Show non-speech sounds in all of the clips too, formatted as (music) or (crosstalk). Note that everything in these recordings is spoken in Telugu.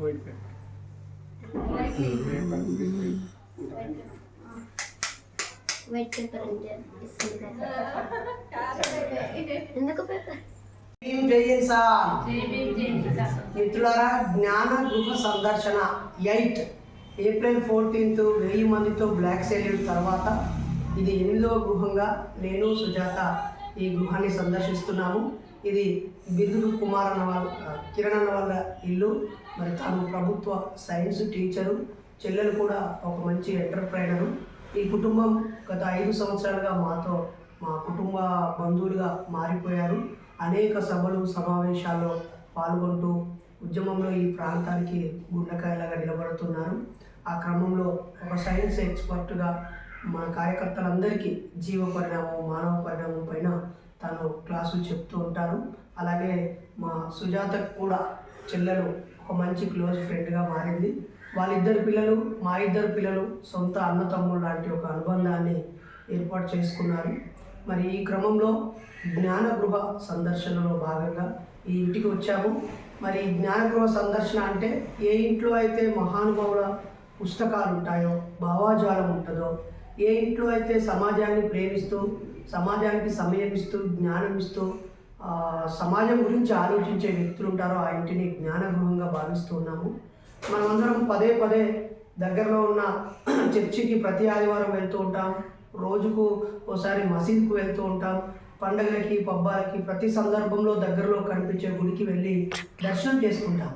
వైట్ పేపర్ వైట్ పేపర్ అంటే ఇస్తుంది కదా ఎందుకు పేపర్ భీం జై ఇన్సాన్. మిత్రులారా జ్ఞాన గృహ సందర్శన ఎయిట్ ఏప్రిల్ ఫోర్టీన్త్ వెయ్యి మందితో బ్లాక్ సెల్యూట్ తర్వాత ఇది ఎనిమిదవ గృహంగా నేను సుజాత ఈ గృహాన్ని సందర్శిస్తున్నాము. ఇది బిర్దులు కుమార్ అన్న వాళ్ళ కిరణ్ అన్న వాళ్ళ ఇల్లు. మరి తాను ప్రభుత్వ సైన్స్ టీచరు చెల్లెలు కూడా ఒక మంచి ఎంటర్ప్రైనరు. ఈ కుటుంబం గత ఐదు సంవత్సరాలుగా మాతో మా కుటుంబ బంధువులుగా మారిపోయారు. అనేక సభలు సమావేశాల్లో పాల్గొంటూ ఉద్యమంలో ఈ ప్రాంతానికి గుండెకాయలాగా నిలబడుతున్నారు. ఆ క్రమంలో ఒక సైన్స్ ఎక్స్పర్ట్గా మన కార్యకర్తలందరికీ జీవ పరిణామం మానవ పరిణామం పైన తాను క్లాసులు చెప్తూ ఉంటారు. అలాగే మా సుజాతకు కూడా చెల్లెలు ఒక మంచి క్లోజ్ ఫ్రెండ్గా మారింది. వాళ్ళిద్దరు పిల్లలు మా ఇద్దరు పిల్లలు సొంత అన్న తమ్ముడు లాంటి ఒక అనుబంధాన్ని ఏర్పాటు చేసుకున్నారు. మరి ఈ క్రమంలో జ్ఞానగృహ సందర్శనలో భాగంగా ఈ ఇంటికి వచ్చాము. మరి జ్ఞానగృహ సందర్శన అంటే ఏ ఇంట్లో అయితే మహానుభావుల పుస్తకాలు ఉంటాయో భావాజాలం ఉంటుందో ఏ ఇంట్లో అయితే సమాజాన్ని ప్రేమిస్తూ సమాజానికి సమయం ఇస్తూ జ్ఞానం ఇస్తూ సమాజం గురించి ఆలోచించే వ్యక్తులు ఉంటారో ఆ ఇంటిని జ్ఞానగృహంగా భావిస్తూ ఉన్నాము. మనమందరం పదే పదే దగ్గరలో ఉన్న (clears throat) చర్చికి ప్రతి ఆదివారం వెళ్తూ ఉంటాం. రోజుకు ఒకసారి మసీద్కు వెళ్తూ ఉంటాం. పండగలకి పబ్బాలకి ప్రతి సందర్భంలో దగ్గరలో కనిపించే గుడికి వెళ్ళి దర్శనం చేసుకుంటాం.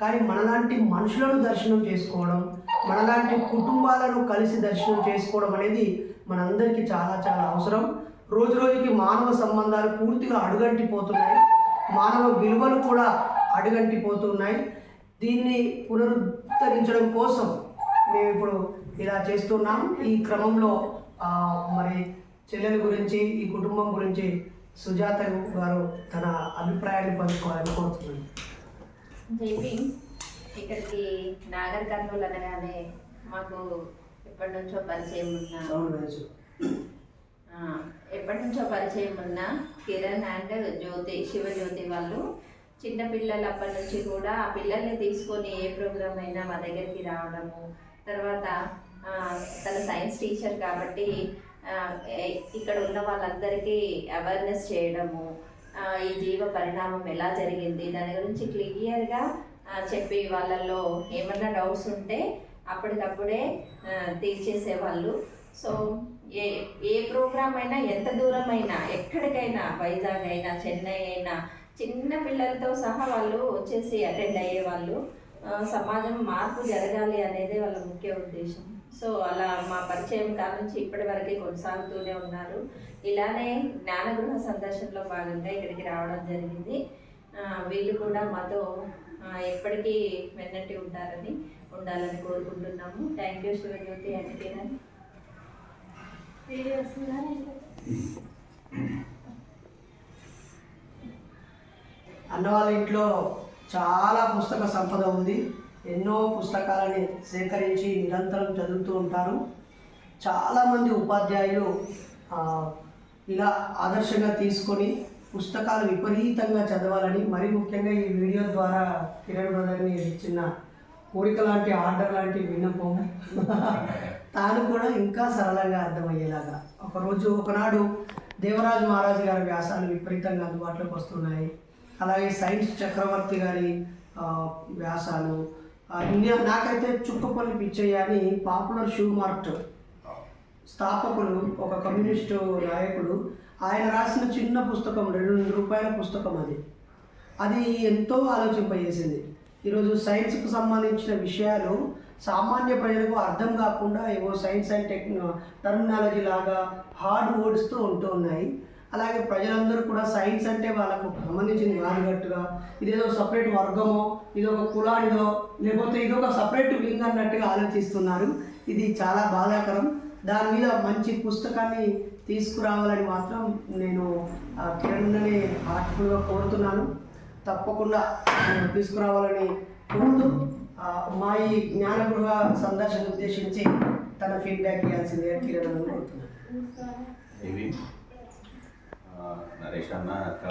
కానీ మనలాంటి మనుషులను దర్శనం చేసుకోవడం మనలాంటి కుటుంబాలను కలిసి దర్శనం చేసుకోవడం అనేది మనందరికీ చాలా చాలా అవసరం. రోజు రోజుకి మానవ సంబంధాలు పూర్తిగా అడుగంటిపోతున్నాయి. మానవ విలువలు కూడా అడుగంటిపోతున్నాయి. దీన్ని పునరుద్ధరించడం కోసం మేము ఇప్పుడు ఇలా చేస్తున్నాం. ఈ క్రమంలో మరి చెల్లెల గురించి ఈ కుటుంబం గురించి సుజాత గారు తన అభిప్రాయాన్ని పంచుకోవాలని కోరుతున్నాను. ఇక్కడికి నాగర్ కర్నూలు అనగానే మాకు ఎప్పటి నుంచో పరిచయం ఉన్న అవును రాజు. ఆ, ఎప్పటి నుంచో పరిచయం ఉన్న కిరణ్ అండ్ జ్యోతి శివజ్యోతి వాళ్ళు. చిన్న పిల్లలు అప్పటి నుంచి కూడా ఆ పిల్లల్ని తీసుకొని ఏ ప్రోగ్రామ్ అయినా మా దగ్గరికి రావడము. తర్వాత తన సైన్స్ టీచర్ కాబట్టి ఇక్కడ ఉన్న వాళ్ళందరికీ అవేర్నెస్ చేయడము. ఈ జీవ పరిణామం ఎలా జరిగింది? దాని గురించి క్లియర్గా చెప్పి వాళ్ళల్లో ఏమన్నా డౌట్స్ ఉంటే అప్పటికప్పుడే తీర్చేసేవాళ్ళు. సో ఏ ఏ ప్రోగ్రామ్ అయినా ఎంత దూరం అయినా ఎక్కడికైనా వైజాగ్ అయినా చెన్నై అయినా చిన్న పిల్లలతో సహా వాళ్ళు వచ్చేసి అటెండ్ అయ్యే వాళ్ళు సమాజం మార్పు జరగాలి అనేది వాళ్ళ ముఖ్య ఉద్దేశం. సో అలా మా పరిచయం కానుంచి ఇప్పటి వరకు కొనసాగుతూనే ఉన్నారు. ఇలానే జ్ఞానగృహ సందర్శనలో భాగంగా ఇక్కడికి రావడం జరిగింది. వీళ్ళు కూడా మాతో ఎప్పటికీ వెన్నట్టి ఉంటారని ఉండాలని కోరుకుంటున్నాము. Thank you Shivajyoti and Kiran. అన్న వాళ్ళ ఇంట్లో చాలా పుస్తక సంపద ఉంది. ఎన్నో పుస్తకాలని సేకరించి నిరంతరం చదువుతూ ఉంటారు. చాలామంది ఉపాధ్యాయులు ఇలా ఆదర్శంగా తీసుకొని పుస్తకాలు విపరీతంగా చదవాలని మరి ముఖ్యంగా ఈ వీడియో ద్వారా కిరణ్ బ్రదర్ని చిన్న కోరిక లాంటి ఆర్డర్ లాంటి విన్నపం. తాను కూడా ఇంకా సరళంగా అర్థమయ్యేలాగా. ఒకరోజు ఒకనాడు దేవరాజు మహారాజు గారి వ్యాసాలు విపరీతంగా అందుబాటులోకి వస్తున్నాయి. అలాగే సైన్స్ చక్రవర్తి గారి వ్యాసాలు నాకైతే చుక్కపల్లి పిచ్చయ్య అని పాపులర్ షూ మార్ట్ స్థాపకులు ఒక కమ్యూనిస్టు నాయకుడు. ఆయన రాసిన చిన్న పుస్తకం రెండు రూపాయల పుస్తకం అది. అది ఎంతో ఆలోచింపజేసింది. ఈరోజు సైన్స్కు సంబంధించిన విషయాలు సామాన్య ప్రజలకు అర్థం కాకుండా ఏవో సైన్స్ అండ్ టెక్నో టర్మినాలజీ లాగా హార్డ్ వర్డ్స్తో ఉంటూ ఉన్నాయి. అలాగే ప్రజలందరూ కూడా సైన్స్ అంటే వాళ్ళకు సంబంధించింది కానిగట్టుగా ఇదేదో సపరేట్ వర్గమో ఇదొక కులానిదో లేకపోతే ఇదొక సపరేట్ వింగ్ అన్నట్టుగా ఆలోచిస్తున్నారు. ఇది చాలా బాధాకరం. దాని మీద మంచి పుస్తకాన్ని తీసుకురావాలని మాత్రం నేను ఆ, కిరణ్ని హార్ట్ఫుల్గా కోరుతున్నాను. తప్పకుండా తీసుకురావాలని కోరుతూ మా ఈ జ్ఞానగృహ సందర్శన ఉద్దేశించి తన ఫీడ్బ్యాక్ ఇవ్వాల్సిందిగా కిరణ్ నరేష్ అన్న ఒక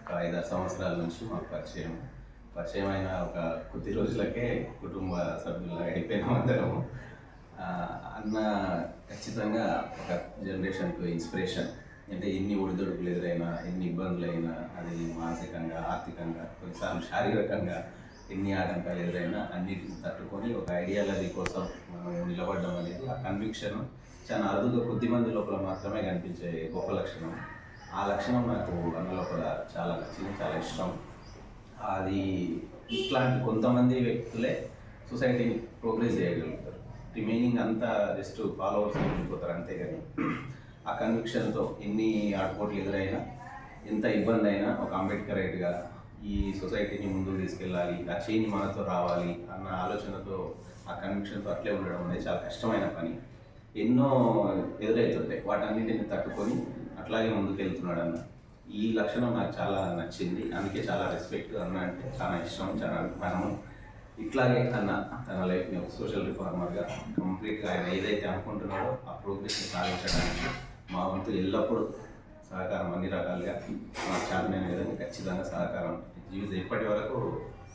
ఒక ఐదారు సంవత్సరాల నుంచి మాకు పరిచయం. పరిచయం అయిన ఒక కొద్ది రోజులకే కుటుంబ సభ్యులుగా అయిపోయినాం అందరము. అన్న ఖచ్చితంగా ఒక జనరేషన్కు ఇన్స్పిరేషన్. అంటే ఎన్ని ఒడిదొడుకులు ఎదురైనా ఎన్ని ఇబ్బందులైనా అది మానసికంగా ఆర్థికంగా కొన్నిసార్లు శారీరకంగా ఎన్ని ఆటంకాలు ఎదురైనా అన్నిటిని తట్టుకొని ఒక ఐడియాలజీ కోసం మనం నిలబడడం అనేది ఆ కన్విక్షన్ చాలా అరుదుగా కొద్ది మంది లోపల మాత్రమే కనిపించే గొప్ప లక్షణం. ఆ లక్షణం నాకు అన్న లోపల చాలా నచ్చింది చాలా ఇష్టం. అది ఇట్లాంటి కొంతమంది వ్యక్తులే సొసైటీని ప్రోగ్రెస్ చేయగలుగుతారు. రిమైనింగ్ అంతా జస్ట్ ఫాలోవర్స్ వెళ్ళిపోతారు అంతేగాని. ఆ కన్విక్షన్తో ఎన్ని ఆటపోట్లు ఎదురైనా ఎంత ఇబ్బంది అయినా ఒక అంబేద్కర్ రైట్గా ఈ సొసైటీని ముందుకు తీసుకెళ్ళాలి ఆ చేంజ్ మనతో రావాలి అన్న ఆలోచనతో ఆ కన్విక్షన్తో అట్లే ఉండడం అనేది చాలా కష్టమైన పని. ఎన్నో ఎదురవుతుంటాయి వాటన్నింటిని తట్టుకొని అట్లాగే ముందుకు వెళ్తున్నాడు అన్న ఈ లక్షణం నాకు చాలా నచ్చింది. అందుకే చాలా రెస్పెక్ట్ అన్న అంటే చాలా ఇష్టం చాలా అభిమానం ఇట్లాగే అన్న తన లైఫ్ని ఒక సోషల్ రిఫార్మర్గా కంప్లీట్గా ఆయన ఏదైతే అనుకుంటున్నాడో ఆ ప్రోగ్రెస్ని సాధించడానికి మా వంతు ఎల్లప్పుడూ సహకారం అన్ని రకాలుగా మా చాలమైన విధంగా ఖచ్చితంగా సహకారం జీవితం ఇప్పటి వరకు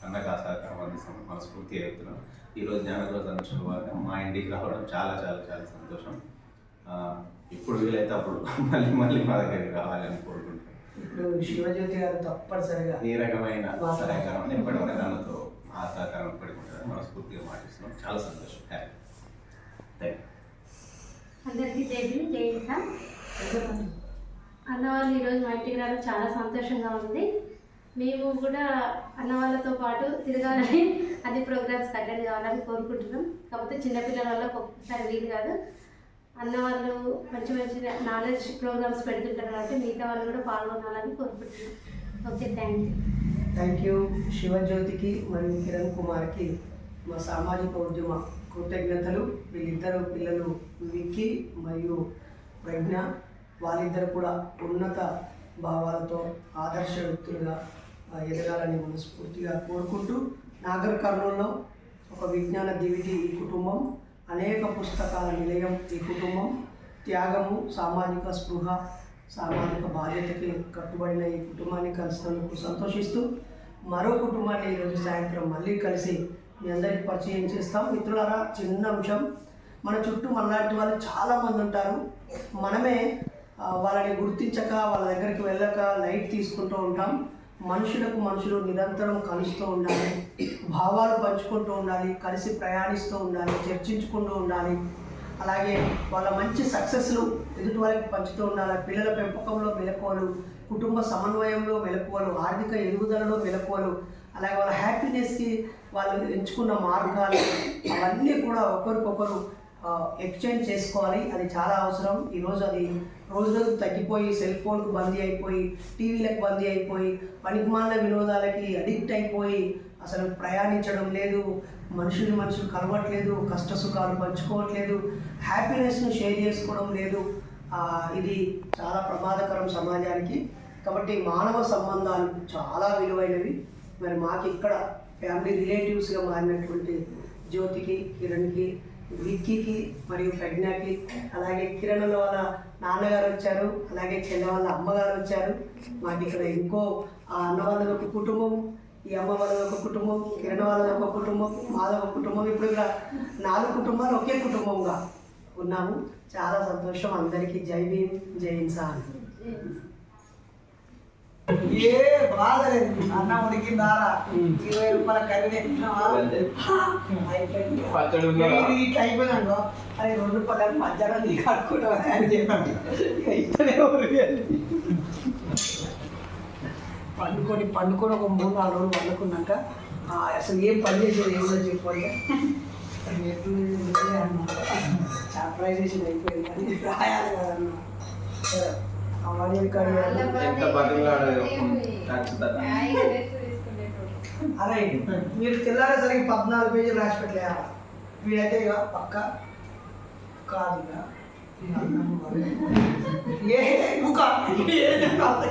అన్నకు ఆ సహకారం అందిస్తాం మనస్ఫూర్తిగా చెప్తున్నాం ఈరోజు జ్ఞానగ్రహ సందర్శన మా ఇంటికి రావడం చాలా చాలా చాలా సంతోషం. ఇప్పుడు వీలైతే అప్పుడు మళ్ళీ మళ్ళీ మా దగ్గరికి రావాలని కోరుకుంటున్నాం. ఇప్పుడు శివజ్యోతి గారు తప్పనిసరిగా ఈ రకమైన సహకారం ఎప్పటివరకు అన్నతో ఆ సహకారం ఎప్పటికి ఉంటుందని మనస్ఫూర్తిగా మాటిస్తున్నాం. చాలా సంతోషం. హ్యాపీ థ్యాంక్ యూ అందరికీ జైబీ జై కిసాన్. అన్న వాళ్ళు ఈరోజు మా ఇంటికి రావడం చాలా సంతోషంగా ఉంది. మేము కూడా అన్న వాళ్ళతో పాటు తిరగాలని అన్ని ప్రోగ్రామ్స్ అటెండ్ కావాలని కోరుకుంటున్నాం. కాకపోతే చిన్నపిల్లల వల్ల ఒక్కొక్కసారి వీలు కాదు. అన్న వాళ్ళు మంచి మంచి నాలెడ్జ్ ప్రోగ్రామ్స్ పెడుతుంటారు కాబట్టి మిగతా వాళ్ళు కూడా పాల్గొనాలని కోరుకుంటున్నాం. Okay thank you thank you శివజ్యోతికి మరియు కిరణ్ కుమార్కి మా సామాజిక ఉద్యమ కృతజ్ఞతలు. వీళ్ళిద్దరు పిల్లలు విక్కీ మరియు ప్రజ్ఞ. వాళ్ళిద్దరు కూడా ఉన్నత భావాలతో ఆదర్శ వ్యక్తులుగా ఎదగాలని మనస్ఫూర్తిగా కోరుకుంటూ నాగర్ కర్నూల్లో ఒక విజ్ఞాన దివిటి ఈ కుటుంబం అనేక పుస్తకాల నిలయం ఈ కుటుంబం త్యాగము సామాజిక స్పృహ సామాజిక బాధ్యతకి కట్టుబడిన ఈ కుటుంబాన్ని కలిసినందుకు సంతోషిస్తూ మరో కుటుంబాన్ని ఈరోజు సాయంత్రం మళ్ళీ కలిసి మీ అందరికీ పరిచయం చేస్తాం. మిత్రులారా చిన్న అంశం. మన చుట్టూ మనలాంటి వాళ్ళు చాలామంది ఉంటారు. మనమే వాళ్ళని గుర్తించక వాళ్ళ దగ్గరికి వెళ్ళక లైట్ తీసుకుంటూ ఉంటాం. మనుషులకు మనుషులు నిరంతరం కలుస్తూ ఉండాలి భావాలు పంచుకుంటూ ఉండాలి కలిసి ప్రయాణిస్తూ ఉండాలి చర్చించుకుంటూ ఉండాలి. అలాగే వాళ్ళ మంచి సక్సెస్లు ఎదుటి వాళ్ళకి పంచుతూ ఉండాలి. పిల్లల పెంపకంలో మెలకువలు కుటుంబ సమన్వయంలో మెలకువలు ఆర్థిక ఎదుగుదలలో మెలకువలు అలాగే వాళ్ళ హ్యాపీనెస్కి వాళ్ళు ఎంచుకున్న మార్గాలు అవన్నీ కూడా ఒకరికొకరు ఎక్స్చేంజ్ చేసుకోవాలి. అది చాలా అవసరం. ఈరోజు అది రోజు రోజు తగ్గిపోయి సెల్ ఫోన్కు బందీ అయిపోయి టీవీలకు బందీ అయిపోయి పనికిమాల వినోదాలకి అడిక్ట్ అయిపోయి అసలు ప్రయాణించడం లేదు. మనుషులు మనుషులు కలవట్లేదు. కష్ట సుఖాలు పంచుకోవట్లేదు. హ్యాపీనెస్ను షేర్ చేసుకోవడం లేదు. ఇది చాలా ప్రమాదకరం సమాజానికి. కాబట్టి మానవ సంబంధాలు చాలా విలువైనవి. మరి మాకు ఇక్కడ ఫ్యామిలీ రిలేటివ్స్గా మారినటువంటి జ్యోతికి కిరణ్కి విక్కీకి మరియు ప్రజ్ఞకి అలాగే కిరణ్ వాళ్ళ నాన్నగారు వచ్చారు అలాగే చెల్లె వాళ్ళ అమ్మగారు వచ్చారు. మాకు ఇక్కడ ఇంకో ఆ అన్న వాళ్ళది ఒక కుటుంబం ఈ అమ్మ వాళ్ళది ఒక కుటుంబం కిరణ్ వాళ్ళది ఒక కుటుంబం మాది ఒక కుటుంబం. ఇప్పుడు ఇక్కడ నాలుగు కుటుంబాలు ఒకే కుటుంబంగా ఉన్నాము. చాలా సంతోషం. అందరికీ జై భీమ్ జై ఇన్సాన్ ఏ బాధ లేదు అన్న ఉడికిందారా? ఇరవై రూపాయల కర్రీ తెచ్చినావా? ఇట్లా అయిపోయిందనుకో అరే రెండు రూపాయలు మధ్యాహ్నం నీకు కట్టుకుంటావా అని చెప్పి ఇక ఇట్లనే ఊరికేది. పండుకొని పండుకొని ఒక మూడు నాలుగు రోజులు పండుకున్నాక అసలు ఏం పని చేసేది ఏమో చెప్పండి సర్ప్రైజేషన్ అయిపోయింది. కానీ రాయాలి కదన్నా సరే, అవన్నీ కడిగాను ఎంత బతిలాడు ఖచ్చితంగా అరే మీరు తెల్లారేసరికి పద్నాలుగు పేజీలు రాసి పెట్టలే వీడైతే ఇక పక్క కాదు ఇక ఇక అన్నం మరి. ఏ నువ్వు కాదు. ఏది కాదు.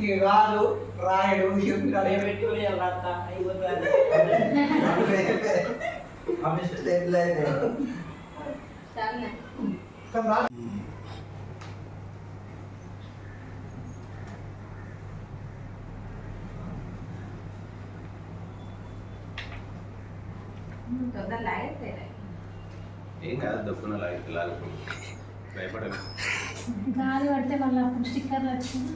ఇక రాదు రాయడు ఇక మీరు అదే పెట్టుకుని రాస్తా అయిపోతుంది తొందర లాగైతే ఏం కాదు దొక్కున లాగి లాగు భయపడదు గాలి పడితే మళ్ళీ అప్పుడు స్టిక్కర్లు వచ్చింది